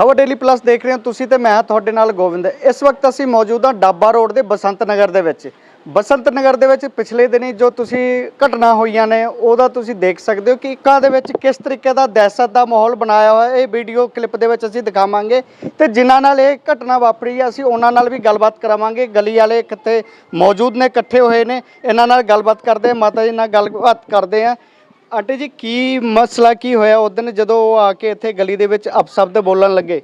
ਖਬਰ daily plus ਦੇਖ ਰਹੇ ਹੋ ਤੁਸੀਂ ਤੇ ਮੈਂ ਤੁਹਾਡੇ ਨਾਲ ਗੋਬਿੰਦ ਇਸ ਵਕਤ ਅਸੀਂ ਮੌਜੂਦ ਹਾਂ ਡਾਬਾ ਰੋਡ ਦੇ ਬਸੰਤ ਨਗਰ ਦੇ ਵਿੱਚ। ਬਸੰਤ ਨਗਰ ਦੇ ਵਿੱਚ ਪਿਛਲੇ ਦਿਨੀ ਜੋ ਤੁਸੀਂ ਘਟਨਾ ਹੋਈਆਂ ਨੇ, ਉਹਦਾ ਤੁਸੀਂ ਦੇਖ ਸਕਦੇ ਹੋ ਕਿ ਇੱਕਾਂ ਦੇ ਵਿੱਚ ਕਿਸ ਤਰੀਕੇ ਦਾ ਦਹਿਸ਼ਤ ਦਾ ਮਾਹੌਲ ਬਣਾਇਆ ਹੋਇਆ ਇਹ ਵੀਡੀਓ ਕਲਿੱਪ ਦੇ ਵਿੱਚ ਅਸੀਂ ਦਿਖਾਵਾਂਗੇ ਤੇ ਜਿਨ੍ਹਾਂ ਨਾਲ ਇਹ ਘਟਨਾ ਵਾਪਰੀ ਹੈ, ਅਸੀਂ ਉਹਨਾਂ ਨਾਲ ਵੀ ਗੱਲਬਾਤ ਕਰਾਵਾਂਗੇ। ਗਲੀ ਵਾਲੇ ਕਿੱਥੇ ਮੌਜੂਦ ਨੇ, ਇਕੱਠੇ ਹੋਏ ਨੇ। ਇਹਨਾਂ ਨਾਲ ਗੱਲਬਾਤ ਕਰਦੇ ਹਾਂ, ਮਾਤਾ ਜੀ ਨਾਲ ਗੱਲਬਾਤ ਕਰਦੇ ਹਾਂ। ਆਂਟੀ ਜੀ ਕੀ ਮਸਲਾ ਕੀ ਹੋਇਆ? ਉਸ ਦਿਨ ਜਦੋਂ ਉਹ ਆ ਕੇ ਇੱਥੇ ਗਲੀ ਦੇ ਵਿੱਚ ਅਪਸ਼ਬਦ ਬੋਲਣ ਲੱਗੇ?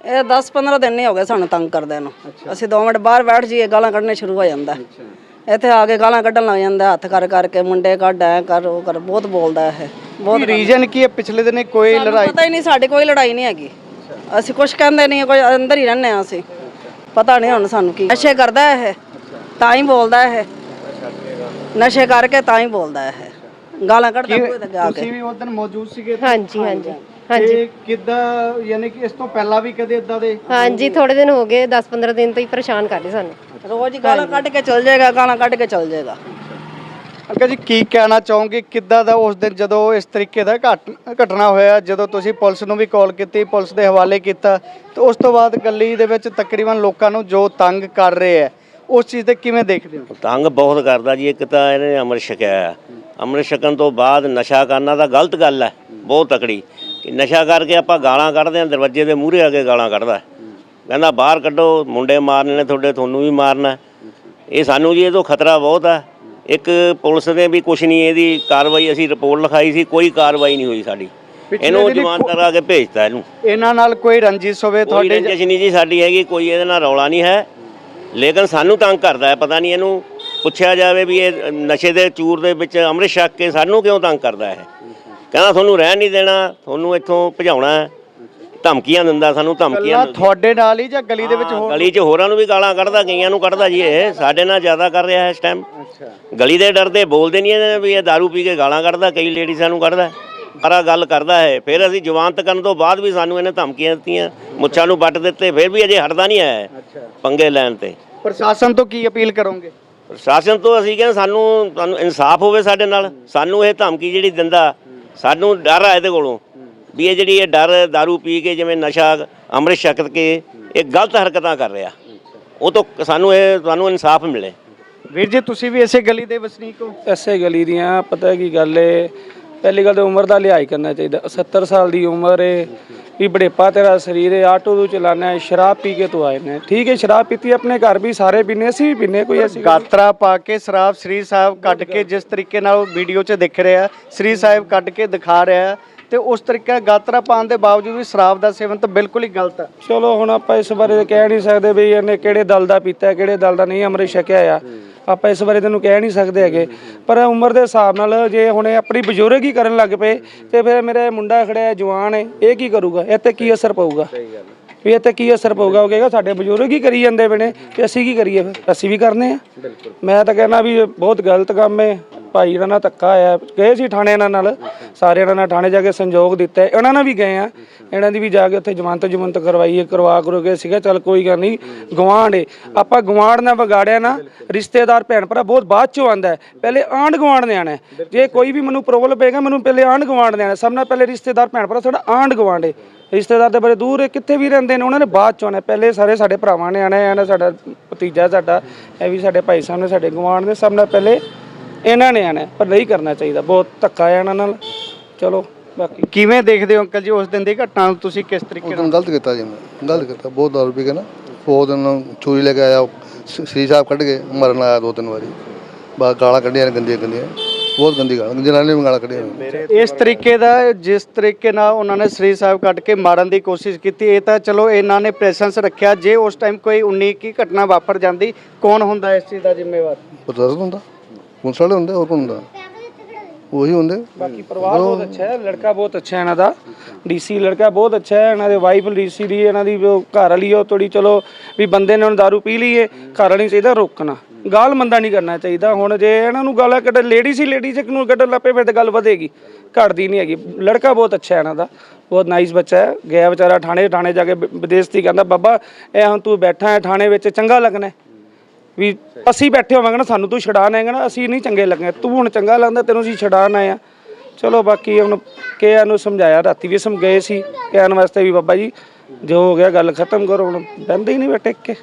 ਇਹ 10-15 ਦਿਨ ਨਹੀਂ ਹੋ ਗਏ ਸਾਨੂੰ ਤੰਗ ਕਰਦੇ ਨੂੰ। ਅਸੀਂ 2 ਮਿੰਟ ਬਾਹਰ ਬੈਠ ਜਾਈਏ ਗਾਲਾਂ ਕੱਢਣੇ ਸ਼ੁਰੂ ਹੋ ਜਾਂਦਾ। ਇੱਥੇ ਆ ਕੇ ਗਾਲਾਂ ਕੱਢਣ ਲੱਗ ਜਾਂਦਾ ਹੱਥ ਕਰ ਕਰਕੇ ਮੁੰਡੇ ਕੱਢ ਐ ਕਰ ਉਹ ਕਰ ਬਹੁਤ ਬੋਲਦਾ ਇਹ। ਬਹੁਤ ਰੀਜਨ ਕੀ ਹੈ? ਪਿਛਲੇ ਦਿਨੇ ਕੋਈ ਲੜਾਈ? ਪਤਾ ਹੀ ਨਹੀਂ ਸਾਡੀ ਕੋਈ ਲੜਾਈ ਨਹੀਂ ਹੈਗੀ। ਅਸੀਂ ਕੁਝ ਕਹਿੰਦੇ ਨਹੀਂ ਕੋਈ ਅੰਦਰ ਹੀ ਰਹਿੰਦੇ ਆ ਅਸੀਂ। ਪਤਾ ਨਹੀਂ ਹੁਣ ਸਾਨੂੰ ਕੀ। ਨਸ਼ੇ ਕਰਦਾ ਇਹ। ਤਾਂ ਹੀ ਬੋਲਦਾ ਇਹ। ਨਸ਼ੇ ਕਰਕੇ ਤਾਂ ਹੀ ਬੋਲਦਾ ਇਹ। ਗਾਲਾਂ ਕੱਢਦਾ ਕੋਈ ਤੇ ਜਾ ਕੇ। ਤੁਸੀਂ ਵੀ ਉਸ ਦਿਨ ਮੌਜੂਦ ਸੀਗੇ ਇੱਥੇ? ਹਾਂਜੀ ਹਾਂਜੀ। ਤੇ ਕਿੱਦਾਂ ਯਾਨੀ ਕਿ ਇਸ ਤੋਂ ਪਹਿਲਾਂ ਵੀ ਕਦੇ ਇਦਾਂ ਦੇ? ਹਾਂਜੀ ਥੋੜੇ ਦਿਨ ਹੋ ਗਏ 10-15 ਦਿਨ ਤੋਂ ਹੀ ਪਰੇਸ਼ਾਨ ਕਰ ਰਹੇ ਸਾਨੂੰ। ਰੋਜ਼ ਹੀ ਗਾਲਾਂ ਕੱਢ ਕੇ ਚਲ ਜਾਏਗਾ ਗਾਲਾਂ ਕੱਢ ਕੇ ਚਲ ਜਾਏਗਾ। ਅੰਕਲ ਜੀ ਕੀ ਕਹਿਣਾ ਚਾਹੋਗੇ? ਕਿੱਦਾਂ ਦਾ ਉਸ ਦਿਨ ਜਦੋਂ ਇਸ ਤਰੀਕੇ ਦਾ ਘਟ- ਘਟਨਾ ਹੋਇਆ ਜਦੋਂ ਤੁਸੀਂ ਪੁਲਿਸ ਨੂੰ ਵੀ ਕਾਲ ਕੀਤੀ ਪੁਲਿਸ ਦੇ ਹਵਾਲੇ ਕੀਤਾ ਤੇ ਉਸ ਤੋਂ ਬਾਅਦ ਗਲੀ ਦੇ ਵਿੱਚ ਤਕਰੀਬਨ ਲੋਕਾਂ ਨੂੰ ਜੋ ਤੰਗ ਕਰ ਰਹੇ ਹੈ ਉਸ ਚੀਜ਼ ਤੇ ਕਿਵੇਂ ਦੇਖਦੇ ਹੋ? ਤੰਗ ਬਹੁਤ ਕਰਦਾ ਜੀ ਇੱਕ ਤਾਂ ਇਹਨੇ ਅੰਮ੍ਰਿਤ ਛਕਿਆ ਹੈ। ਅੰਮ੍ਰਿਤ ਛਕਣ ਤੋਂ ਬਾਅਦ ਨਸ਼ਾ ਕਰਨਾ ਤਾਂ ਗਲਤ ਗੱਲ ਹੈ ਬਹੁਤ ਤਕੜੀ। ਕਿ ਨਸ਼ਾ ਕਰਕੇ ਆਪਾਂ ਗਾਲਾਂ ਕੱਢਦੇ ਆਂ ਦਰਵਾਜ਼ੇ ਦੇ ਮੂਹਰੇ ਆ ਕੇ ਗਾਲਾਂ ਕੱਢਦਾ। ਕਹਿੰਦਾ ਬਾਹਰ ਕੱਢੋ ਮੁੰਡੇ ਮਾਰਨੇ ਨੇ ਤੁਹਾਡੇ ਤੁਹਾਨੂੰ ਵੀ ਮਾਰਨਾ। ਇਹ ਸਾਨੂੰ ਜੀ ਇਹ ਤੋਂ ਖਤਰਾ ਬਹੁਤ ਹੈ। ਇੱਕ ਪੁਲਿਸ ਨੇ ਵੀ ਕੁਛ ਨਹੀਂ ਇਹਦੀ ਕਾਰਵਾਈ ਅਸੀਂ ਰਿਪੋਰਟ ਲਿਖਾਈ ਸੀ ਕੋਈ ਕਾਰਵਾਈ ਨਹੀਂ ਹੋਈ ਸਾਡੀ। ਇਹਨੂੰ ਜਵਾਨ ਕਰਾ ਕੇ ਭੇਜਤਾ ਇਹਨੂੰ। ਇਹਨਾਂ ਨਾਲ ਕੋਈ ਰੰਜਿਸ਼ ਹੋਵੇ ਤੁਹਾਡੇ ਰੰਜਿਸ਼ ਨਹੀਂ ਜੀ ਸਾਡੀ ਹੈਗੀ ਕੋਈ ਇਹਦੇ ਨਾਲ ਰੌਲਾ ਨਹੀਂ ਹੈ। ਲੇਕਿਨ ਸਾਨੂੰ ਤੰਗ ਕਰਦਾ ਹੈ ਪਤਾ ਨਹੀਂ ਇਹਨੂੰ ਪੁੱਛਿਆ ਜਾਵੇ ਵੀ ਇਹ ਨਸ਼ੇ ਦੇ ਚੂਰ ਦੇ ਵਿੱਚ ਅੰਮ੍ਰਿਤ ਛਕ ਕੇ ਸਾਨੂੰ ਕਿਉਂ ਤੰਗ ਕਰਦਾ ਹੈ ਕਹਿੰਦਾ ਤੁਹਾਨੂੰ ਰਹਿਣ ਨਹੀਂ ਦੇਣਾ ਤੁਹਾਨੂੰ ਇੱਥੋਂ ਭਜਾਉਣਾ ਹੈ। ਧਮਕੀਆਂ ਦਿੰਦਾ ਸਾਨੂੰ ਧਮਕੀਆਂ ਕੱਲਾ ਤੁਹਾਡੇ ਨਾਲ ਹੀ ਜਾਂ ਗਲੀ ਦੇ ਵਿੱਚ ਹੋਰ? ਗਲੀ 'ਚ ਹੋਰਾਂ ਨੂੰ ਵੀ ਗਾਲਾਂ ਕੱਢਦਾ ਕਈਆਂ ਨੂੰ ਕੱਢਦਾ ਜੀ ਇਹ। ਸਾਡੇ ਨਾਲ ਜ਼ਿਆਦਾ ਕਰ ਰਿਹਾ ਹੈ ਇਸ ਟਾਈਮ ਗਲੀ ਦੇ ਡਰਦੇ ਬੋਲਦੇ ਨਹੀਂ ਇਹਨੇ ਵੀ ਇਹ दारू ਪੀ ਕੇ ਗਾਲਾਂ ਕੱਢਦਾ ਕਈ ਲੇਡੀਜ਼ਾਂ ਨੂੰ ਕੱਢਦਾ। ਸਾਰਾ ਗੱਲ ਕਰਦਾ ਹੈ ਫਿਰ ਅਸੀਂ ਜਵਾਨਤ ਕਰਨ ਤੋਂ ਬਾਅਦ ਵੀ ਸਾਨੂੰ ਇਹਨੇ ਧਮਕੀਆਂ ਦਿੱਤੀਆਂ ਮੁੱਛਾਂ ਨੂੰ ਵੱਟ ਦਿੱਤੇ ਫਿਰ ਵੀ ਅਜੇ ਹਟਦਾ ਨਹੀਂ ਹੈ ਪੰਗੇ ਲੈਣ ਤੇ। ਪ੍ਰਸ਼ਾਸਨ ਤੋਂ ਕੀ ਅਪੀਲ ਕਰੋਗੇ? ਪ੍ਰਸ਼ਾਸਨ ਤੋਂ ਅਸੀਂ ਕਹਿੰਦੇ ਸਾਨੂੰ ਤੁਹਾਨੂੰ ਇਨਸਾਫ ਹੋਵੇ ਸਾਡੇ ਨਾਲ। ਸਾਨੂੰ ਇਹ ਧਮਕੀ ਜਿਹੜੀ ਦਿੰਦਾ ਸਾਨੂੰ ਡਰ ਆ ਇਹਦੇ ਕੋਲੋਂ। ਵੀ ਇਹ ਜਿਹੜੀ ਇਹ ਡਰ दारू ਪੀ ਕੇ ਜਿਵੇਂ ਨਸ਼ਾ ਅੰਮ੍ਰਿਤ ਛਕ ਕੇ ਇਹ ਗਲਤ ਹਰਕਤਾਂ ਕਰ ਰਿਹਾ। ਉਹ ਤੋਂ ਸਾਨੂੰ ਇਹ ਤੁਹਾਨੂੰ ਇਨਸਾਫ ਮਿਲੇ। ਵੀਰ ਜੀ ਤੁਸੀਂ ਵੀ ਇਸੇ ਗਲੀ ਦੇ ਵਸਨੀਕ ਹੋ? ਐਸੇ ਗਲੀ ਦੀਆਂ ਪਤਾ ਕੀ ਗੱਲ ਏ ਪਹਿਲੀ ਗੱਲ ਤਾਂ ਉਮਰ ਦਾ ਲਿਹਾਜ਼ ਕਰਨਾ ਚਾਹੀਦਾ। 70 ਸਾਲ ਦੀ ਉਮਰ ਏ ਵੀ ਬੜੇਪਾ ਤੇਰਾ ਸਰੀਰ ਏ ਆਟੋ ਤੂੰ ਚਲਾਣਾ ਹੈ ਸ਼ਰਾਬ ਪੀ ਕੇ ਤੂੰ ਆਏ ਨੇ ਠੀਕ ਹੈ ਸ਼ਰਾਬ ਪੀਤੀ ਆਪਣੇ ਘਰ ਵੀ ਸਾਰੇ ਪੀਨੇ ਅਸੀਂ ਵੀ ਪੀਨੇ ਕੋਈ ਐਸੀ ਗਾਤਰਾ ਪਾ ਕੇ ਸ਼ਰਾਬ ਸ੍ਰੀ ਸਾਹਿਬ ਕੱਢ ਕੇ ਜਿਸ ਤਰੀਕੇ ਨਾਲ ਉਹ ਵੀਡੀਓ 'ਚ ਦਿਖ ਰਿਹਾ ਸ੍ਰੀ ਸਾਹਿਬ ਕੱਢ ਕੇ ਦਿਖਾ ਰਿਹਾ ਹੈ, ਤੇ ਉਸ ਤਰੀਕੇ ਗਾਤਰਾ ਪਾਉਣ ਦੇ ਬਾਵਜੂਦ ਵੀ ਸ਼ਰਾਬ ਦਾ ਸੇਵਨ ਤਾਂ ਬਿਲਕੁਲ ਹੀ ਗਲਤ ਹੈ ਚਲੋ ਹੁਣ ਆਪਾਂ ਇਸ ਬਾਰੇ ਕਹਿ ਨਹੀਂ ਸਕਦੇ ਵੀ ਇਹਨੇ ਕਿਹੜੇ ਦਲ ਦਾ ਪੀਤਾ ਹੈ, ਕਿਹੜੇ ਦਲ ਦਾ ਨਹੀਂ ਅੰਮ੍ਰਿਤ ਛਕਿਆ ਆ। ਆਪਾਂ ਇਸ ਬਾਰੇ ਤੈਨੂੰ ਕਹਿ ਨਹੀਂ ਸਕਦੇ ਹੈਗੇ। ਪਰ ਉਮਰ ਦੇ ਹਿਸਾਬ ਨਾਲ ਜੇ ਹੁਣ ਇਹ ਆਪਣੀ ਬਜ਼ੁਰਗ ਹੀ ਕਰਨ ਲੱਗ ਪਏ ਤੇ ਫਿਰ ਮੇਰੇ ਮੁੰਡਾ ਖੜਿਆ ਜਵਾਨ ਹੈ ਇਹ ਕੀ ਕਰੂਗਾ? ਇਹ ਤੇ ਕੀ ਅਸਰ ਪਊਗਾ? ਵੀ ਇਹ ਤੇ ਕੀ ਅਸਰ ਪਊਗਾ? ਉਹ ਕਹੇਗਾ ਸਾਡੇ ਬਜ਼ੁਰਗ ਹੀ ਕਰੀ ਜਾਂਦੇ ਬਣੇ ਤੇ ਅਸੀਂ ਕੀ ਕਰੀਏ ਫਿਰ? ਅਸੀਂ ਵੀ ਕਰਨੇ ਆ। ਮੈਂ ਤਾਂ ਕਹਿੰਦਾ ਵੀ ਬਹੁਤ ਗਲਤ ਕੰਮ ਹੈ। ਭਾਈ ਇਹਨਾਂ ਨਾਲ ਧੱਕਾ ਆਇਆ, ਗਏ ਸੀ ਥਾਣੇ ਇਹਨਾਂ ਨਾਲ ਸਾਰੇ ਇਹਨਾਂ ਨਾਲ ਥਾਣੇ ਜਾ ਕੇ ਸੰਯੋਗ ਦਿੱਤਾ ਹੈ। ਇਹਨਾਂ ਨਾਲ ਵੀ ਗਏ ਆ ਇਹਨਾਂ ਦੀ ਵੀ ਜਾ ਕੇ ਉੱਥੇ ਜਮਾਨਤ ਜਮਨਤ ਕਰਵਾਈ ਹੈ, ਕਰਵਾ ਕਰੋ ਕੇ ਸੀਗਾ, ਚੱਲ ਕੋਈ ਗੱਲ ਨਹੀਂ ਗਵਾਂਢ ਏ ਆਪਾਂ ਗਵਾਂਢ ਨਾਲ ਵਿਗਾੜਿਆ ਨਾ, ਰਿਸ਼ਤੇਦਾਰ, ਭੈਣ ਭਰਾ ਬਹੁਤ ਬਾਅਦ ਚੋਂ ਆਂਦਾ ਹੈ। ਪਹਿਲੇ ਆਂਢ ਗੁਆਂਢ ਨੇ ਆਣਾ ਹੈ। ਜੇ ਕੋਈ ਵੀ ਮੈਨੂੰ ਪ੍ਰੋਬਲਮ ਪਏਗਾ, ਮੈਨੂੰ ਪਹਿਲੇ ਆਂਢ ਗੁਆਂਢ ਨੇ ਆਣਾ ਸਭ ਨਾਲ ਪਹਿਲੇ ਰਿਸ਼ਤੇਦਾਰ, ਭੈਣ ਭਰਾ, ਸਾਡਾ ਆਂਢ ਗੁਆਂਢ ਏ ਰਿਸ਼ਤੇਦਾਰ ਤੇ ਬੜੇ ਦੂਰ ਏ, ਕਿੱਥੇ ਵੀ ਰਹਿੰਦੇ ਨੇ, ਉਹਨਾਂ ਨੇ ਬਾਅਦ ਚੋਂ ਆਣਾ ਪਹਿਲੇ ਸਾਰੇ ਸਾਡੇ ਭਰਾਵਾਂ ਨੇ ਆਣਾ ਹੈ ਸਾਡਾ ਭਤੀਜਾ ਸਾਡਾ, ਇਹ ਵੀ ਸਾਡੇ ਭਾਈ ਸਾਹਿਬ ਨੇ, ਸਾਡੇ ਗੁਆਂਢ ਨੇ, ਸਭ ਨਾਲ ਪਹਿਲੇ ਇਹਨਾਂ ਨੇ ਆਣਾ ਪਰ ਨਹੀਂ ਕਰਨਾ ਚਾਹੀਦਾ। ਬਹੁਤ ਧੱਕਾ ਹੈ ਇਹਨਾਂ ਨਾਲ। ਚਲੋ ਬਾਕੀ ਕਿਵੇਂ ਦੇਖਦੇ ਹੋ ਅੰਕਲ ਜੀ ਉਸ ਦਿਨ ਦੀ ਘਟਨਾ ਨੂੰ ਤੁਸੀਂ ਕਿਸ ਤਰੀਕੇ ਉਸ ਦਿਨ ਗਲਤ ਕੀਤਾ ਜੀ ਮੈਂ। ਗਲਤ ਕੀਤਾ। ਬਹੁਤ ਦਾਰੂ ਪੀ ਕੇ ਨਾ ਉਹ ਦਿਨ ਚੋਰੀ ਲੈ ਕੇ ਆਇਆ ਸ੍ਰੀ ਸਾਹਿਬ ਕੱਢ ਕੇ ਮਰਨ ਆਇਆ ਦੋ ਤਿੰਨ ਵਾਰੀ। ਬਾ ਗਾਲਾਂ ਕੱਢੀਆਂ ਨੇ ਗੰਦੀਆਂ ਗੰਦੀਆਂ। ਬਹੁਤ ਗੰਦੀ ਗਾਲਾਂ ਜਨਾਨੀ ਨੇ ਵੀ ਗਾਲਾਂ ਕੱਢੀਆਂ ਨੇ। ਇਸ ਤਰੀਕੇ ਦਾ ਜਿਸ ਤਰੀਕੇ ਨਾਲ ਉਹਨਾਂ ਨੇ ਸ੍ਰੀ ਸਾਹਿਬ ਕੱਢ ਕੇ ਮਾਰਨ ਦੀ ਕੋਸ਼ਿਸ਼ ਕੀਤੀ ਇਹ ਤਾਂ ਚਲੋ ਇਹਨਾਂ ਨੇ ਪ੍ਰੈਸੈਂਸ ਰੱਖਿਆ। ਜੇ ਉਸ ਟਾਈਮ ਕੋਈ 19 ਕੀ ਘਟਨਾ ਵਾਪਰ ਜਾਂਦੀ ਕੌਣ ਹੁੰਦਾ ਇਸ ਚੀਜ਼ ਦਾ ਜ਼ਿੰਮੇਵਾਰ? ਪਤਾ ਨਹੀਂ ਹੁੰਦਾ। ਪੁਲਿਸ ਵਾਲੇ ਹੁੰਦੇ, ਹੋਰ ਕੌਣ ਹੁੰਦਾ? ਉਹੀ ਹੁੰਦੇ। ਬਾਕੀ ਪਰਿਵਾਰ ਬਹੁਤ ਅੱਛਾ ਹੈ, ਲੜਕਾ ਬਹੁਤ ਅੱਛਾ ਹੈ ਇਹਨਾਂ ਦਾ। ਡੀਸੀ ਲੜਕਾ ਬਹੁਤ ਅੱਛਾ ਹੈ, ਇਹਨਾਂ ਦੇ ਵਾਈਫ ਡੀਸੀ ਦੀ, ਇਹਨਾਂ ਦੀ ਉਹ ਘਰ ਵਾਲੀ ਉਹ ਥੋੜੀ ਚਲੋ ਵੀ ਬੰਦੇ ਨੇ ਹੁਣ दारू ਪੀ ਲਈਏ ਘਰ ਵਾਲੀ ਚਾਹੀਦਾ ਰੋਕਣਾ। ਗਾਲ ਮੰਦਾ ਨਹੀਂ ਕਰਨਾ ਚਾਹੀਦਾ। ਹੁਣ ਜੇ ਇਹਨਾਂ ਨੂੰ ਗਾਲਾਂ ਕੱਢ ਲੇਡੀ ਸੀ ਲੇਡੀ ਚ ਨੂੰ ਕੱਢਣ ਲੱਪੇ ਫਿਰ ਤਾਂ ਗੱਲ ਵਧੇਗੀ। ਘਟਦੀ ਨਹੀਂ ਹੈਗੀ। ਲੜਕਾ ਬਹੁਤ ਅੱਛਾ ਹੈ ਇਹਨਾਂ ਦਾ। ਬਹੁਤ ਨਾਈਸ ਬੱਚਾ ਹੈ। ਗਿਆ ਵਿਚਾਰਾ ਥਾਣੇ ਥਾਣੇ ਜਾ ਕੇ ਵਿਦੇਸ਼ ਦੀ ਕਹਿੰਦਾ, ਬਾਬਾ, ਇਹ ਹੁਣ ਤੂੰ ਬੈਠਾ ਹੈ ਥਾਣੇ ਵਿੱਚ, ਚੰਗਾ ਲੱਗਣਾ ਵੀ ਅਸੀਂ ਬੈਠੇ ਹੋਵਾਂਗੇ ਨਾ, ਸਾਨੂੰ ਤੂੰ ਛਡਾਣ ਆਏਗਾ ਨਾ ਅਸੀਂ ਨਹੀਂ ਚੰਗੇ ਲੱਗੇ। ਤੂੰ ਹੁਣ ਚੰਗਾ ਲੱਗਦਾ, ਤੈਨੂੰ ਅਸੀਂ ਛਡਾਣ ਆਏ ਆ ਚਲੋ ਬਾਕੀ ਹੁਣ ਕਿਹਾ ਨੂੰ ਸਮਝਾਇਆ, ਰਾਤੀ ਵੀ ਸਮ ਗਏ ਸੀ। ਕਹਿਣ ਵਾਸਤੇ ਵੀ ਬਾਬਾ ਜੀ, ਜੋ ਹੋ ਗਿਆ, ਗੱਲ ਖਤਮ ਕਰੋ, ਹੁਣ ਬੰਦੇ ਹੀ ਨਹੀਂ ਬੈਠੇ ਕੇ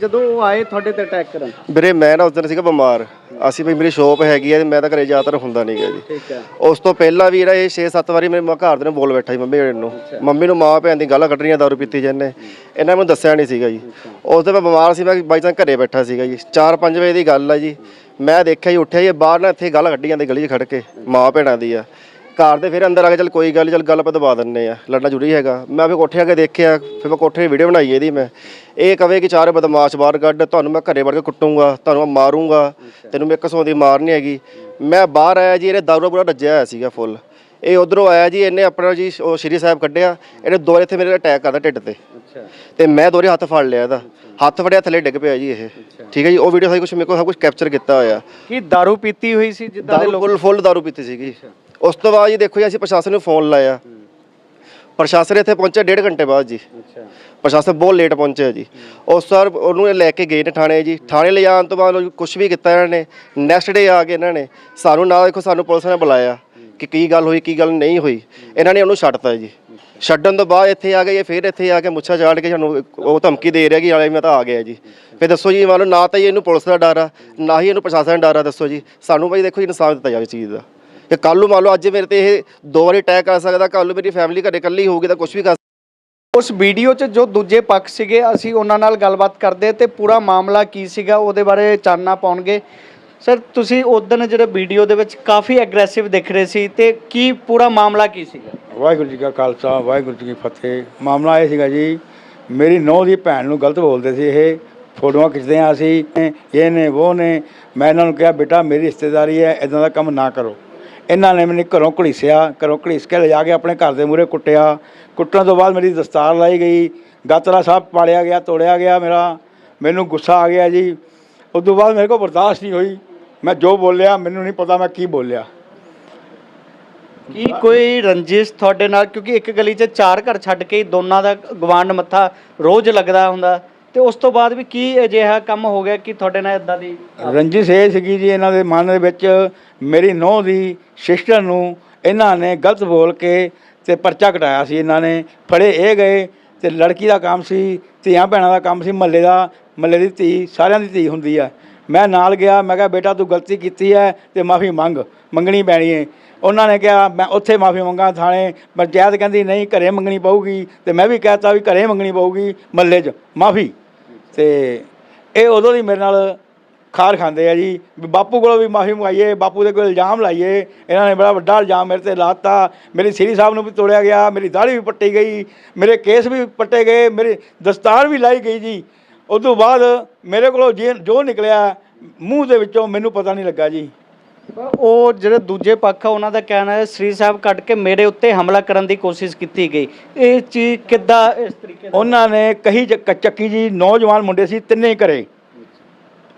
ਜਦੋਂ ਉਹ ਆਏ ਤੁਹਾਡੇ ਤੇ ਅਟੈਕ ਕਰਨ? ਵੀਰੇ ਮੈਂ ਨਾ ਉਸ ਦਿਨ ਸੀਗਾ ਬਿਮਾਰ। ਅਸੀਂ ਵੀ ਮੇਰੀ ਸ਼ੋਪ ਹੈਗੀ ਹੈ ਤੇ ਮੈਂ ਤਾਂ ਘਰੇ ਜ਼ਿਆਦਾਤਰ ਹੁੰਦਾ ਨਹੀਂਗਾ ਜੀ। ਠੀਕ ਹੈ ਉਸ ਤੋਂ ਪਹਿਲਾਂ ਵੀ ਇਹ 6-7 ਵਾਰੀ ਮੇਰੇ ਘਰ ਦੇ ਨੇ ਬੋਲ ਬੈਠਾ ਸੀ ਮੰਮੀ ਮੇਰੇ ਨੂੰ। ਮੰਮੀ ਨੂੰ ਮਾਂ ਭੈਣ ਦੀ ਗਾਲਾਂ ਕੱਢਣੀਆਂ ਦਾਰੂ ਪੀਤੀ ਜਾਂਦੇ। ਇਹਨਾਂ ਨੇ ਮੈਨੂੰ ਦੱਸਿਆ ਨਹੀਂ ਸੀਗਾ ਜੀ। ਉਸ ਦਿਨ ਮੈਂ ਬਿਮਾਰ ਸੀ ਮੈਂ ਬਾਈ ਚਾਂਸ ਘਰੇ ਬੈਠਾ ਸੀਗਾ ਜੀ। 4-5 ਵਜੇ ਦੀ ਗੱਲ ਆ ਜੀ। ਮੈਂ ਦੇਖਿਆ ਜੀ ਉੱਠਿਆ ਜੀ ਬਾਹਰ ਨਾ ਇੱਥੇ ਗਾਲਾਂ ਕੱਢੀ ਜਾਂਦੇ ਗਲੀ 'ਚ ਖੜ ਕੇ ਮਾਂ ਭੈਣਾਂ ਦੀ ਆ। ਘਰ ਦੇ ਫਿਰ ਅੰਦਰ ਆ ਕੇ ਚੱਲ ਕੋਈ ਗੱਲ ਚੱਲ ਗੱਲ ਆਪਾਂ ਦਬਾ ਦਿੰਨੇ ਆ ਲੜਨਾ ਜ਼ਰੂਰੀ ਹੈਗਾ। ਮੈਂ ਫਿਰ ਕੋਠੇ ਆ ਕੇ ਦੇਖਿਆ ਫਿਰ ਮੈਂ ਕੋਠੇ ਵੀਡੀਓ ਬਣਾਈ ਇਹਦੀ ਮੈਂ। ਇਹ ਕਵੇ ਕਿ ਚਾਰੇ ਬਦਮਾਸ਼ ਬਾਹਰ ਕੱਢ ਤੁਹਾਨੂੰ ਮੈਂ ਘਰੇ ਵੜ ਕੇ ਕੁੱਟੂੰਗਾ ਤੁਹਾਨੂੰ ਮੈਂ ਮਾਰੂੰਗਾ ਤੈਨੂੰ ਮੈਂ ਕਸੋਂ ਦੀ ਮਾਰਨੀ ਹੈਗੀ। ਮੈਂ ਬਾਹਰ ਆਇਆ ਜੀ ਇਹਨੇ ਦਾਰੂ ਪੂਰਾ ਰੱਜਿਆ ਹੋਇਆ ਸੀਗਾ ਫੁੱਲ ਇਹ ਉਧਰੋਂ ਆਇਆ ਜੀ ਇਹਨੇ ਆਪਣਾ ਜੀ ਉਹ ਸ਼੍ਰੀ ਸਾਹਿਬ ਕੱਢਿਆ ਇਹਨੇ ਦੋਰੇ ਇੱਥੇ ਮੇਰੇ ਅਟੈਕ ਕਰਦਾ ਢਿੱਡ ਤੇ। ਅੱਛਾ। ਤੇ ਮੈਂ ਦੋਰੇ ਹੱਥ ਫੜ ਲਿਆ ਇਹਦਾ। ਹੱਥ ਫੜਿਆ ਥੱਲੇ ਡਿੱਗ ਪਿਆ ਜੀ ਇਹ। ਠੀਕ ਹੈ ਜੀ ਉਹ ਵੀਡੀਓ ਸਾਰੀ ਕੁਝ ਮੇਰੇ ਕੋਲ ਸਭ ਕੁਝ ਕੈਪਚਰ ਕੀਤਾ ਹੋਇਆ। ਕੀ दारू ਪੀਤੀ ਹੋਈ ਸੀ ਜਿੱਦਾਂ ਦੇ ਫੁੱਲ ਫੁੱਲ ਦਾਰੂ ਪੀਤੀ ਸੀਗੀ। ਉਸ ਤੋਂ ਬਾਅਦ ਜੀ ਦੇਖੋ ਜੀ ਅਸੀਂ ਪ੍ਰਸ਼ਾਸਨ ਨੂੰ ਫੋਨ ਲਾਇਆ। ਪ੍ਰਸ਼ਾਸਨ ਇੱਥੇ ਪਹੁੰਚਿਆ ਡੇਢ ਘੰਟੇ ਬਾਅਦ ਜੀ। ਅੱਛਾ। ਪ੍ਰਸ਼ਾਸਨ ਬਹੁਤ ਲੇਟ ਪਹੁੰਚਿਆ ਜੀ। ਉਸ ਸਰ ਉਹਨੂੰ ਇਹ ਲੈ ਕੇ ਗਏ ਨੇ ਥਾਣੇ ਜੀ। ਥਾਣੇ ਲੈ ਜਾਣ ਤੋਂ ਬਾਅਦ ਕੁਝ ਵੀ ਕੀਤਾ ਇਹਨਾਂ ਨੇ। ਨੈਕਸਟ ਡੇ ਆ ਕੇ ਇਹਨਾਂ ਨੇ ਸਾਨੂੰ ਨਾ ਦੇਖੋ ਸਾਨੂੰ ਪੁਲਿਸ ਨੇ ਬੁਲਾਇਆ ਕਿ ਕੀ ਗੱਲ ਹੋਈ ਕੀ ਗੱਲ ਨਹੀਂ ਹੋਈ। ਇਹਨਾਂ ਨੇ ਉਹਨੂੰ ਛੱਡਤਾ ਜੀ। ਛੱਡਣ ਤੋਂ ਬਾਅਦ ਇੱਥੇ ਆ ਗਏ ਇਹ ਫਿਰ ਇੱਥੇ ਆ ਕੇ ਮੁੱਛਾ ਚਾੜ ਕੇ ਸਾਨੂੰ ਉਹ ਧਮਕੀ ਦੇ ਰਿਹਾ ਕਿ ਨਾਲੇ ਮੈਂ ਤਾਂ ਆ ਗਿਆ ਜੀ। ਫਿਰ ਦੱਸੋ ਜੀ ਮੰਨ ਲਓ ਨਾ ਤਾਂ ਇਹਨੂੰ ਪੁਲਿਸ ਦਾ ਡਰ ਆ ਨਾ ਹੀ ਇਹਨੂੰ ਪ੍ਰਸ਼ਾਸਨ ਦਾ ਡਰ ਆ ਦੱਸੋ ਜੀ। ਸਾਨੂੰ ਭਾਈ ਦੇਖੋ ਇਨਸਾਫ ਦਿੱਤਾ ਜਾਵੇ ਚੀਜ਼ ਦਾ। ਕਿ ਕੱਲ ਨੂੰ ਮੰਨ ਲਓ ਅੱਜ ਮੇਰੇ ਤੇ ਇਹ ਦੋ ਵਾਰੀ ਅਟੈਕ ਕਰ ਸਕਦਾ ਕੱਲ ਨੂੰ ਮੇਰੀ ਫੈਮਿਲੀ ਘਰੇ ਇਕੱਲੀ ਹੋਊਗੀ ਤਾਂ ਕੁਝ ਵੀ ਕਰ ਉਸ ਵੀਡੀਓ 'ਚ ਜੋ ਦੂਜੇ ਪੱਖ ਸੀਗੇ, ਅਸੀਂ ਉਹਨਾਂ ਨਾਲ ਗੱਲਬਾਤ ਕਰਦੇ ਤੇ ਪੂਰਾ ਮਾਮਲਾ ਕੀ ਸੀਗਾ ਉਹਦੇ ਬਾਰੇ ਚਾਨਣਾ ਪਾਉਣਗੇ। ਸਰ ਤੁਸੀਂ ਉਦੋਂ ਜਿਹੜੇ ਵੀਡੀਓ ਦੇ ਵਿੱਚ ਕਾਫੀ ਐਗਰੈਸਿਵ ਦਿਖ ਰਹੇ ਸੀ ਤੇ ਕੀ ਪੂਰਾ ਮਾਮਲਾ ਕੀ ਸੀਗਾ? ਵਾਹਿਗੁਰੂ ਜੀ ਕਾ ਖਾਲਸਾ, ਵਾਹਿਗੁਰੂ ਜੀ ਕੀ ਫਤਿਹ। ਮਾਮਲਾ ਇਹ ਸੀਗਾ ਜੀ, ਮੇਰੀ ਨੌਂ ਦੀ ਭੈਣ ਨੂੰ ਗਲਤ ਬੋਲਦੇ ਸੀ, ਇਹ ਫੋਟੋਆਂ ਖਿੱਚਦੇ ਆ ਅਸੀਂ, ਇਹ ਨੇ, ਉਹ ਨੇ, ਮੈਂ ਇਹਨਾਂ ਨੂੰ ਕਿਹਾ, ਬੇਟਾ, ਮੇਰੀ ਰਿਸ਼ਤੇਦਾਰੀ ਹੈ ਇਦਾਂ ਦਾ ਕੰਮ ਨਾ ਕਰੋ। ਇਹਨਾਂ ਨੇ ਮੈਨੂੰ ਘਰੋਂ ਘੜੀਸਿਆ, ਘਰੋਂ ਘੜੀਸ ਕੇ ਲਿਜਾ ਕੇ ਆਪਣੇ ਘਰ ਦੇ ਮੂਹਰੇ ਕੁੱਟਿਆ। ਕੁੱਟਣ ਤੋਂ ਬਾਅਦ ਮੇਰੀ ਦਸਤਾਰ ਲਾਈ ਗਈ। ਗਾਤਰਾ ਸਾਹਿਬ ਪਾਲਿਆ ਗਿਆ, ਤੋੜਿਆ ਗਿਆ ਮੇਰਾ। ਮੈਨੂੰ ਗੁੱਸਾ ਆ ਗਿਆ ਜੀ। ਉਸ ਤੋਂ ਬਾਅਦ ਮੇਰੇ ਕੋਲ ਬਰਦਾਸ਼ਤ ਨਹੀਂ ਹੋਈ। ਮੈਂ ਜੋ ਬੋਲਿਆ, ਮੈਨੂੰ ਨਹੀਂ ਪਤਾ ਮੈਂ ਕੀ ਬੋਲਿਆ। ਕੀ ਕੋਈ ਰੰਜਿਸ਼ ਤੁਹਾਡੇ ਨਾਲ? ਕਿਉਂਕਿ ਇੱਕ ਗਲੀ 'ਚ ਚਾਰ ਘਰ ਛੱਡ ਕੇ ਦੋਨਾਂ ਦਾ ਗਵਾਂਡ ਮੱਥਾ ਰੋਜ਼ ਲੱਗਦਾ ਹੁੰਦਾ। ਤੇ ਉਸ ਤੋਂ ਬਾਅਦ ਵੀ ਕੀ ਅਜਿਹਾ ਕੰਮ ਹੋ ਗਿਆ ਕਿ ਤੁਹਾਡੇ ਨਾਲ ਇਦਾਂ ਦੀ ਰੰਜਿਸ਼ ਇਹ ਸੀਗੀ ਜੀ, ਇਹਨਾਂ ਦੇ ਮਨ ਦੇ ਵਿੱਚ ਮੇਰੀ ਨੌਂ ਦੀ ਸਿਸਟਰ ਨੂੰ ਇਹਨਾਂ ਨੇ ਗਲਤ ਬੋਲ ਕੇ ਤੇ ਪਰਚਾ ਕਟਾਇਆ ਸੀ, ਇਹਨਾਂ ਨੇ ਫੜੇ ਇਹ ਗਏ ਤੇ ਲੜਕੀ ਦਾ ਕੰਮ ਸੀ, ਧੀਆਂ ਭੈਣਾਂ ਦਾ ਕੰਮ ਸੀ, ਮਹੱਲੇ ਦਾ, ਮਹੱਲੇ ਦੀ ਧੀ, ਸਾਰਿਆਂ ਦੀ ਧੀ ਹੁੰਦੀ ਆ। ਮੈਂ ਨਾਲ ਗਿਆ, ਮੈਂ ਕਿਹਾ, ਬੇਟਾ, ਤੂੰ ਗਲਤੀ ਕੀਤੀ ਹੈ ਤੇ ਮਾਫੀ ਮੰਗ, ਮੰਗਣੀ ਪੈਣੀ ਹੈ ਉਹਨਾਂ ਨੇ ਕਿਹਾ, ਮੈਂ ਉੱਥੇ ਮਾਫੀ ਮੰਗਾ ਥਾਣੇ। ਪੰਚਾਇਤ ਕਹਿੰਦੀ, ਨਹੀਂ, ਘਰੇ ਮੰਗਣੀ ਪਊਗੀ। ਤੇ ਮੈਂ ਵੀ ਕਹਿਤਾ ਵੀ ਘਰੇ ਮੰਗਣੀ ਪਊਗੀ ਮਹੱਲੇ 'ਚ, ਮਾਫੀ। ਤੇ ਇਹ ਉਦੋਂ ਦੀ ਮੇਰੇ ਨਾਲ ਖਾਰ ਖਾਂਦੇ ਆ ਜੀ। ਬਾਪੂ ਕੋਲੋਂ ਵੀ ਮਾਫੀ ਮੰਗਾਈਏ, ਬਾਪੂ ਦੇ ਕੋਲ ਇਲਜ਼ਾਮ ਲਾਈਏ। ਇਹਨਾਂ ਨੇ ਬੜਾ ਵੱਡਾ ਇਲਜ਼ਾਮ ਮੇਰੇ ਤੇ ਲਾਤਾ। ਮੇਰੀ ਸ੍ਰੀ ਸਾਹਿਬ ਨੂੰ ਵੀ ਤੋੜਿਆ ਗਿਆ, ਮੇਰੀ ਦਾੜੀ ਵੀ ਪੱਟੀ ਗਈ, ਮੇਰੇ ਕੇਸ ਵੀ ਪੱਟੇ ਗਏ, ਮੇਰੀ ਦਸਤਾਰ ਵੀ ਲਾਈ ਗਈ ਜੀ। ਉਸ ਤੋਂ ਬਾਅਦ ਮੇਰੇ ਕੋਲੋਂ ਜੇ- ਜੋ ਨਿਕਲਿਆ, ਮੂੰਹ ਦੇ ਵਿੱਚੋਂ ਮੈਨੂੰ ਪਤਾ ਨਹੀਂ ਲੱਗਾ ਜੀ। ਉਹ ਜਿਹੜੇ ਦੂਜੇ ਪੱਖ ਆ, ਉਹਨਾਂ ਦਾ ਕਹਿਣਾ ਹੈ, ਸ੍ਰੀ ਸਾਹਿਬ ਕੱਢ ਕੇ ਮੇਰੇ ਉੱਤੇ ਹਮਲਾ ਕਰਨ ਦੀ ਕੋਸ਼ਿਸ਼ ਕੀਤੀ ਗਈ। ਇਹ ਚੀਜ਼ ਕਿੱਦਾਂ, ਇਸ ਤਰੀਕੇ ਨਾਲ? ਉਹਨਾਂ ਨੇ ਕਹੀ ਚ- ਚੱਕੀ ਜੀ, ਨੌਜਵਾਨ ਮੁੰਡੇ ਸੀ, ਤਿੰਨੇ ਹੀ ਘਰੇ।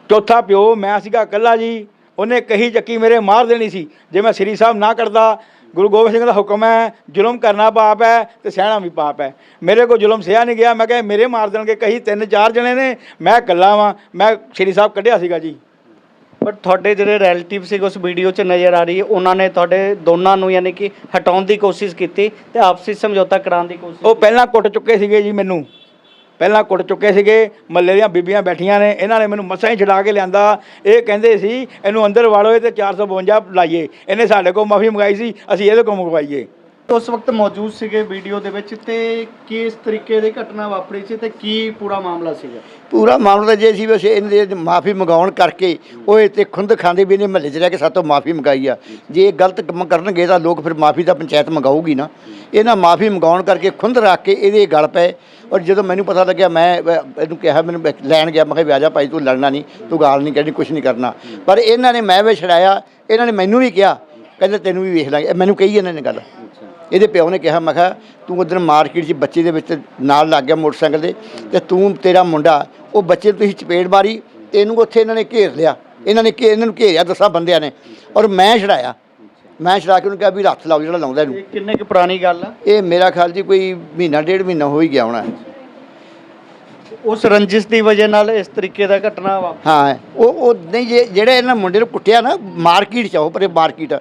ਚੌਥਾ ਪਿਓ, ਮੈਂ ਸੀਗਾ ਇਕੱਲਾ ਜੀ, ਉਹਨੇ ਕਹੀ ਚੱਕੀ ਮੇਰੇ ਮਾਰ ਦੇਣੀ ਸੀ। ਜੇ ਮੈਂ ਸ੍ਰੀ ਸਾਹਿਬ ਨਾ ਕਰਦਾ ਗੁਰੂ ਗੋਬਿੰਦ ਸਿੰਘ ਦਾ ਹੁਕਮ ਹੈ, ਜ਼ੁਲਮ ਕਰਨਾ ਪਾਪ ਹੈ ਤੇ ਸਹਿਣਾ ਵੀ ਪਾਪ ਹੈ। ਮੇਰੇ ਕੋਲ ਜ਼ੁਲਮ ਸਿਆ ਨਹੀਂ ਗਿਆ, ਮੈਂ ਕਿਹਾ ਮੇਰੇ ਮਾਰ ਦੇਣਗੇ, ਕਹੀ ਤਿੰਨ ਚਾਰ ਜਣੇ ਨੇ, ਮੈਂ ਇਕੱਲਾ ਵਾਂ, ਮੈਂ ਸ੍ਰੀ ਸਾਹਿਬ ਕੱਢਿਆ ਸੀਗਾ ਜੀ। ਬਟ ਤੁਹਾਡੇ ਜਿਹੜੇ ਰਿਲੇਟਿਵ ਸੀ ਉਸ ਵੀਡੀਓ 'ਚ ਨਜ਼ਰ ਆ ਰਹੀ ਹੈ ਉਹਨਾਂ ਨੇ ਤੁਹਾਡੇ ਦੋਨਾਂ ਨੂੰ ਯਾਨੀ ਕਿ ਹਟਾਉਣ ਦੀ ਕੋਸ਼ਿਸ਼ ਕੀਤੀ ਤੇ ਆਪਸੀ ਸਮਝੌਤਾ ਕਰਾਉਣ ਦੀ ਕੋਸ਼ਿਸ਼ ਉਹ ਪਹਿਲਾਂ ਕੁੱਟ ਚੁੱਕੇ ਸੀਗੇ ਜੀ ਮੈਨੂੰ। ਪਹਿਲਾਂ ਕੁੱਟ ਚੁੱਕੇ ਸੀਗੇ ਮੱਲੇ ਦੀਆਂ ਬੀਬੀਆਂ ਬੈਠੀਆਂ ਨੇ ਇਹਨਾਂ ਨੇ ਮੈਨੂੰ ਮਸਾਂ ਹੀ ਛਡਾ ਕੇ ਲਿਆਂਦਾ। ਇਹ ਕਹਿੰਦੇ ਸੀ ਇਹਨੂੰ ਅੰਦਰ ਵਾੜੋ ਇਹ ਤੇ 452 ਲਾਈਏ। ਇਹਨੇ ਸਾਡੇ ਕੋਲ ਮਾਫੀ ਮੰਗਾਈ ਸੀ ਅਸੀਂ ਇਹਦੇ ਕੋਲ ਮੰਗਵਾਈਏ। ਉਸ ਵਕਤ ਮੌਜੂਦ ਸੀਗੇ ਵੀਡੀਓ ਦੇ ਵਿੱਚ ਤੇ ਕਿਸ ਤਰੀਕੇ ਦੇ ਘਟਨਾ ਵਾਪਰੀ ਸੀ ਤੇ ਕੀ ਪੂਰਾ ਮਾਮਲਾ ਸੀਗਾ? ਪੂਰਾ ਮਾਮਲਾ ਤਾਂ ਜੇ ਸੀ ਵੀ ਅਸੀਂ ਦੇ ਮਾਫੀ ਮੰਗਾਉਣ ਕਰਕੇ ਉਹ ਇੱਥੇ ਖੁੰਦ ਖਾਂਦੇ ਵੀ ਨੇ ਮਹੱਲੇ 'ਚ ਰਹਿ ਕੇ ਸਾਤੋਂ ਮਾਫੀ ਮੰਗਾਈ ਆ। ਜੇ ਇਹ ਗਲਤ ਕੰਮ ਕਰਨਗੇ ਤਾਂ ਲੋਕ ਫਿਰ ਮਾਫੀ ਤਾਂ ਪੰਚਾਇਤ ਮੰਗਾਊਗੀ ਨਾ। ਇਹਨਾਂ ਮਾਫੀ ਮੰਗਾਉਣ ਕਰਕੇ ਖੁੰਦ ਰੱਖ ਕੇ ਇਹਦੇ ਗਲ ਪਏ ਔਰ ਜਦੋਂ ਮੈਨੂੰ ਪਤਾ ਲੱਗਿਆ ਮੈਂ ਇਹਨੂੰ ਕਿਹਾ, ਮੈਨੂੰ ਲੈਣ ਗਿਆ, ਮੈਂ ਕਿਹਾ ਵਿਆਜਾ ਭਾਈ, ਤੂੰ ਲੜਨਾ ਨਹੀਂ, ਤੂੰ ਗਾਲ ਨਹੀਂ ਕਹਿਣੀ ਕੁਝ ਨਹੀਂ ਕਰਨਾ। ਪਰ ਇਹਨਾਂ ਨੇ ਮੈਂ ਵੀ ਛੜਾਇਆ ਇਹਨਾਂ ਨੇ ਮੈਨੂੰ ਵੀ ਕਿਹਾ, ਕਹਿੰਦੇ ਤੈਨੂੰ ਵੀ ਵੇਖ ਲਾਂਗੇ। ਮੈਨੂੰ ਕਹੀ ਇਹਨਾਂ ਨੇ ਗੱਲ। ਇਹਦੇ ਪਿਓ ਨੇ ਕਿਹਾ ਮੈਂ ਕਿਹਾ ਤੂੰ ਉਧਰ ਮਾਰਕੀਟ 'ਚ ਬੱਚੇ ਦੇ ਵਿੱਚ ਨਾਲ ਲੱਗ ਗਿਆ ਮੋਟਰਸਾਈਕਲ ਦੇ ਤੇ ਤੂੰ ਤੇਰਾ ਮੁੰਡਾ ਉਹ ਬੱਚੇ ਨੂੰ ਤੁਸੀਂ ਚਪੇੜ ਮਾਰੀ ਤੇ ਇਹਨੂੰ ਉੱਥੇ ਇਹਨਾਂ ਨੇ ਘੇਰ ਲਿਆ ਇਹਨਾਂ ਨੇ ਘੇ ਇਹਨਾਂ ਨੂੰ ਘੇਰਿਆ ਦਸਾਂ ਬੰਦਿਆਂ ਨੇ। ਔਰ ਮੈਂ ਛੜਾਇਆ ਮੈਂ ਛੜਾ ਕੇ ਉਹਨੂੰ ਕਿਹਾ ਵੀ ਹੱਥ ਲਾਓ ਜਿਹੜਾ ਲਾਉਂਦਾ ਇਹਨੂੰ। ਇਹ ਕਿੰਨੇ ਕੁ ਪੁਰਾਣੀ ਗੱਲ ਆ? ਇਹ ਮੇਰਾ ਖਿਆਲ ਜੀ ਕੋਈ ਮਹੀਨਾ ਡੇਢ ਮਹੀਨਾ ਹੋ ਹੀ ਗਿਆ ਹੋਣਾ। ਉਸ ਰੰਜਿਸ਼ ਦੀ ਵਜ੍ਹਾ ਨਾਲ ਇਸ ਤਰੀਕੇ ਦਾ ਘਟਨਾ ਵਾਪਰੀ ਹਾਂ ਉਹ ਉਹ ਨਹੀਂ ਜੇ ਜਿਹੜੇ ਇਹਨਾਂ ਮੁੰਡੇ ਨੂੰ ਕੁੱਟਿਆ ਨਾ ਮਾਰਕੀਟ 'ਚ ਆ ਉਹ ਪਰੇ ਮਾਰਕੀਟ।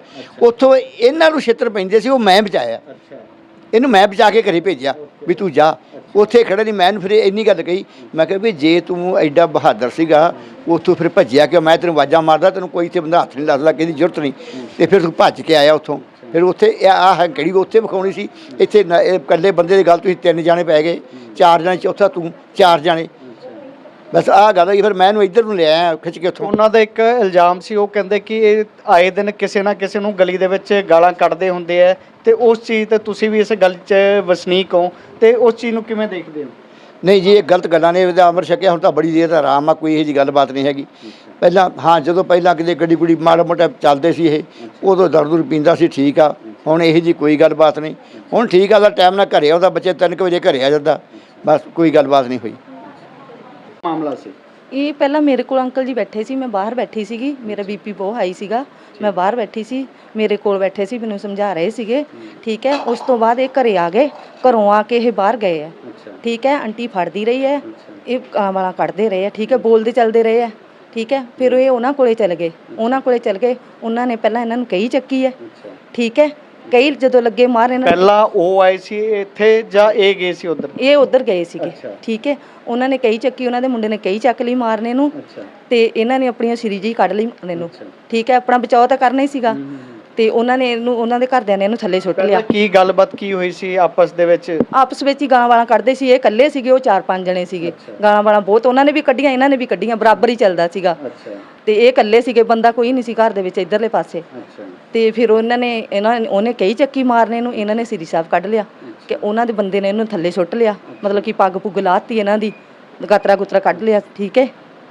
ਉੱਥੋਂ ਇਹਨਾਂ ਨੂੰ ਛਿੱਤਰ ਪੈਂਦੇ ਸੀ ਉਹ ਮੈਂ ਬਚਾਇਆ। ਅੱਛਾ। ਇਹਨੂੰ ਮੈਂ ਬਚਾ ਕੇ ਘਰੇ ਭੇਜਿਆ ਵੀ ਤੂੰ ਜਾ। ਉੱਥੇ ਖੜੇ ਨਹੀਂ ਮੈਂ ਇਹਨੂੰ ਫਿਰ ਇੰਨੀ ਗੱਲ ਕਹੀ ਮੈਂ ਕਿਹਾ ਵੀ ਜੇ ਤੂੰ ਐਡਾ ਬਹਾਦਰ ਸੀਗਾ ਉੱਥੋਂ ਫਿਰ ਭੱਜਿਆ ਕਿ ਮੈਂ ਤੈਨੂੰ ਆਵਾਜ਼ਾਂ ਮਾਰਦਾ ਤੈਨੂੰ ਕੋਈ ਇੱਥੇ ਬੰਦਾ ਹੱਥ ਨਹੀਂ ਲਾ ਸਕਦਾ ਕਿਹਦੀ ਜ਼ਰੂਰਤ ਨਹੀਂ। ਤੇ ਫਿਰ ਤੂੰ ਭੱਜ ਕੇ ਆਇਆ ਉੱਥੋਂ। ਫਿਰ ਉੱਥੇ ਆਹ ਹੈ ਕਿਹੜੀ ਉੱਥੇ ਵਿਖਾਉਣੀ ਸੀ। ਇੱਥੇ ਨਾ- ਇਹ ਇਕੱਲੇ ਬੰਦੇ ਦੀ ਗੱਲ ਤੁਸੀਂ ਤਿੰਨ ਜਾਣੇ ਪੈ ਗਏ। ਚਾਰ ਜਾਣੇ ਚੌਥਾ ਤੂੰ, ਚਾਰ ਜਾਣੇ। ਬਸ ਆਹ ਗੱਲ ਹੋਈ, ਫਿਰ ਮੈਂ ਇਹਨੂੰ ਇੱਧਰ ਨੂੰ ਲਿਆਇਆ, ਖਿੱਚ ਕੇ ਉੱਥੋਂ। ਉਹਨਾਂ ਦਾ ਇੱਕ ਇਲਜ਼ਾਮ ਸੀ, ਉਹ ਕਹਿੰਦੇ ਕਿ ਇਹ ਆਏ ਦਿਨ ਕਿਸੇ ਨਾ ਕਿਸੇ ਨੂੰ ਗਲੀ ਦੇ ਵਿੱਚ ਗਾਲਾਂ ਕੱਢਦੇ ਹੁੰਦੇ ਆ ਤੇ ਉਸ ਚੀਜ਼ ਤੇ ਤੁਸੀਂ ਵੀ ਇਸ ਗੱਲ 'ਚ ਵਸਨੀਕ ਹੋ ਤੇ ਉਸ ਚੀਜ਼ ਨੂੰ ਕਿਵੇਂ ਦੇਖਦੇ ਹੋ? ਨਹੀਂ ਜੀ, ਇਹ ਗਲਤ ਗੱਲਾਂ ਨੇ, ਇਹਦਾ ਅਮਰ ਛਕਿਆ, ਹੁਣ ਤਾਂ ਬੜੀ ਦੇਰ ਦਾ ਆਰਾਮ ਆ, ਕੋਈ ਇਹੋ ਜੀ ਗੱਲਬਾਤ ਨਹੀਂ ਹੈਗੀ। ਪਹਿਲਾਂ, ਹਾਂ, ਜਦੋਂ ਪਹਿਲਾਂ ਕਿਤੇ ਗੱਡੀ ਗੁੱਡੀ ਮਾੜਾ ਮੋਟਾ ਚੱਲਦੇ ਸੀ ਇਹ, ਉਦੋਂ ਦਰਦ ਦੁਰ ਪੀਂਦਾ ਸੀ, ਠੀਕ ਆ। ਹੁਣ ਇਹੋ ਜੀ ਕੋਈ ਗੱਲਬਾਤ ਨਹੀਂ। ਹੁਣ ਠੀਕ ਆ ਦਾ ਟਾਈਮ ਨਾਲ ਘਰੇ ਆਉਂਦਾ ਬੱਚੇ 3 ਵਜੇ ਘਰੇ ਆ ਜਾਂਦਾ। ਬਸ, ਕੋਈ ਗੱਲਬਾਤ ਨਹੀਂ ਹੋਈ। ਮਾਮਲਾ ਸੀ। ਇਹ ਪਹਿਲਾਂ ਮੇਰੇ ਕੋਲ ਅੰਕਲ ਜੀ ਬੈਠੇ ਸੀ ਮੈਂ ਬਾਹਰ ਬੈਠੀ ਸੀਗੀ ਮੇਰਾ ਬੀਪੀ ਬਹੁਤ ਹਾਈ ਸੀਗਾ ਮੈਂ ਬਾਹਰ ਬੈਠੀ ਸੀ ਮੇਰੇ ਕੋਲ ਬੈਠੇ ਸੀ ਮੈਨੂੰ ਸਮਝਾ ਰਹੇ ਸੀਗੇ ਠੀਕ ਹੈ ਉਸ ਤੋਂ ਬਾਅਦ ਇਹ ਘਰੇ ਆ ਗਏ ਘਰੋਂ ਆ ਕੇ ਇਹ ਬਾਹਰ ਗਏ ਆ ਠੀਕ ਹੈ ਆਂਟੀ ਫੜਦੀ ਰਹੀ ਹੈ ਇਹ ਵਾਲਾ ਕੱਢਦੇ ਰਹੇ ਆ ਠੀਕ ਹੈ ਬੋਲਦੇ ਚੱਲਦੇ ਰਹੇ ਆ ਠੀਕ ਹੈ ਫਿਰ ਇਹ ਉਹਨਾਂ ਕੋਲੇ ਚਲੇ ਗਏ ਉਹਨਾਂ ਕੋਲੇ ਚਲੇ ਗਏ ਉਹਨਾਂ ਨੇ ਪਹਿਲਾਂ ਇਹਨਾਂ ਨੂੰ ਕਹੀ ਚੱਕੀ ਹੈ ਠੀਕ ਹੈ ਕਈ ਜਦੋਂ ਲੱਗੇ ਮਾਰ ਇਹਨਾਂ ਨੂੰ ਪਹਿਲਾਂ ਉਹ ਆਏ ਸੀ ਇੱਥੇ ਜਾਂ ਇਹ ਗਏ ਸੀ ਉਧਰ? ਇਹ ਉਧਰ ਗਏ ਸੀਗੇ। ਠੀਕ ਹੈ। ਉਹਨਾਂ ਨੇ ਕਈ ਚੱਕੀ ਉਹਨਾਂ ਦੇ ਮੁੰਡੇ ਨੇ ਕਈ ਚੱਕ ਲਈ ਮਾਰਨੇ ਨੂੰ ਤੇ ਇਹਨਾਂ ਨੇ ਆਪਣੀਆਂ ਸ਼ਰੀ ਜੀ ਕੱਢ ਲਈ ਮਾਰਨੇ ਨੂੰ। ਠੀਕ ਹੈ। ਆਪਣਾ ਬਚਾਅ ਤਾਂ ਕਰਨਾ ਹੀ ਸੀਗਾ। ਤੇ ਉਹਨਾਂ ਨੇ ਇਹਨੂੰ ਉਹਨਾਂ ਦੇ ਘਰਦਿਆਂ ਨੇ ਇਹਨੂੰ ਥੱਲੇ ਸੁੱਟ ਲਿਆ। ਕੀ ਗੱਲਬਾਤ ਕੀ ਹੋਈ ਸੀ ਆਪਸ ਦੇ ਵਿੱਚ? ਆਪਸ ਵਿੱਚ ਹੀ ਗਾਲਾਂ ਵਾਲਾਂ ਕੱਢਦੇ ਸੀ ਇਹ ਇਕੱਲੇ ਸੀਗੇ ਉਹ ਚਾਰ ਪੰਜ ਜਣੇ ਸੀਗੇ। ਗਾਲਾਂ ਵਾਲਾਂ ਬਹੁਤ ਉਹਨਾਂ ਨੇ ਵੀ ਕੱਢੀਆਂ ਇਹਨਾਂ ਨੇ ਵੀ ਕੱਢੀਆਂ ਬਰਾਬਰ ਹੀ ਚੱਲਦਾ ਸੀਗਾ। ਅੱਛਾ। ਤੇ ਇਹ ਇਕੱਲੇ ਸੀਗੇ ਬੰਦਾ ਕੋਈ ਨਹੀਂ ਸੀ ਘਰ ਦੇ ਵਿੱਚ ਇਧਰਲੇ ਪਾਸੇ। ਅੱਛਾ। ਤੇ ਫਿਰ ਉਹਨਾਂ ਨੇ ਇਹਨਾਂ ਉਹਨੇ ਕਈ ਚੱਕੀ ਮਾਰਨੇ ਨੂੰ ਇਹਨਾਂ ਨੇ ਸ੍ਰੀ ਸਾਹਿਬ ਕੱਢ ਲਿਆ। ਕਿ ਉਹਨਾਂ ਦੇ ਬੰਦੇ ਨੇ ਇਹਨੂੰ ਥੱਲੇ ਸੁੱਟ ਲਿਆ। ਮਤਲਬ ਕਿ ਪੱਗ ਪੁੱਗ ਲਾਤੀ ਇਹਨਾਂ ਦੀ ਗਾਤਰਾ ਗੁਤਰਾ ਕੱਢ ਲਿਆ ਠੀਕ ਹੈ?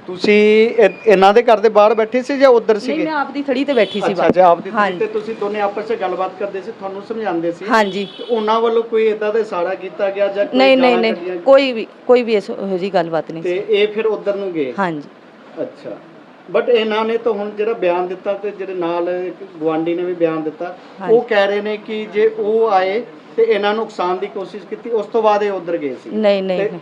ਤੁਸੀਂ ਇਹ- ਇਹਨਾਂ ਦੇ ਘਰ ਦੇ ਬਾਹਰ ਬੈਠੇ ਸੀ ਜਾਂ ਉਧਰ ਨਹੀਂ ਸੀਗੇ? ਮੈਂ ਆਪਦੀ ਥੜੀ ਤੇ ਬੈਠੀ ਸੀ ਅੱਛਾ ਬਾਹਰ। ਆਪਦੀ ਥਾਂ ਹਾਂਜੀ। ਤੇ ਤੁਸੀਂ ਦੋਨੇ ਆਪਸ ਵਿੱਚ ਗੱਲਬਾਤ ਕਰਦੇ ਸੀ ਤੁਹਾਨੂੰ ਸਮਝਾਉਂਦੇ ਸੀ? ਹਾਂਜੀ। ਤੇ ਉਹਨਾਂ ਵੱਲੋਂ ਕੋਈ ਇਦਾਂ ਦਾ ਇਸ਼ਾਰਾ ਕੀਤਾ ਗਿਆ ਜਾਂ ਕੋਈ ਨਹੀਂ ਨਹੀਂ ਗਾਲਾਂ ਨਹੀਂ ਕੱਢੀਆਂ? ਕੋਈ ਵੀ ਕੋਈ ਵੀ ਇਹੋ ਜੀ ਗੱਲਬਾਤ ਨਹੀਂ ਸੀ। ਤੇ ਇਹ ਫਿਰ ਉਧਰ ਨੂੰ ਗਏ? ਹਾਂਜੀ। ਅੱਛਾ। ਬਟ ਇਹਨਾਂ ਨੇ ਤਾਂ ਹੁਣ ਜਿਹੜਾ ਬਿਆਨ ਦਿੱਤਾ ਤੇ ਜਿਹੜੇ ਨਾਲ ਗਵਾਂਡੀ ਨੇ ਵੀ ਬਿਆਨ ਦਿੱਤਾ ਉਹ ਕਹਿ ਰਹੇ ਨੇ ਕਿ ਜੇ ਉਹ ਆਏ ਤੇ ਇਹਨਾਂ ਨੂੰ ਨੁਕਸਾਨ ਦੀ ਕੋਸ਼ਿਸ਼ ਕੀਤੀ ਉਸ ਤੋਂ ਬਾਅਦ ਇਹ ਉਧਰ ਗਏ ਸੀ? ਨਹੀਂ ਨਹੀਂ ਤੇ ਨਹੀਂ।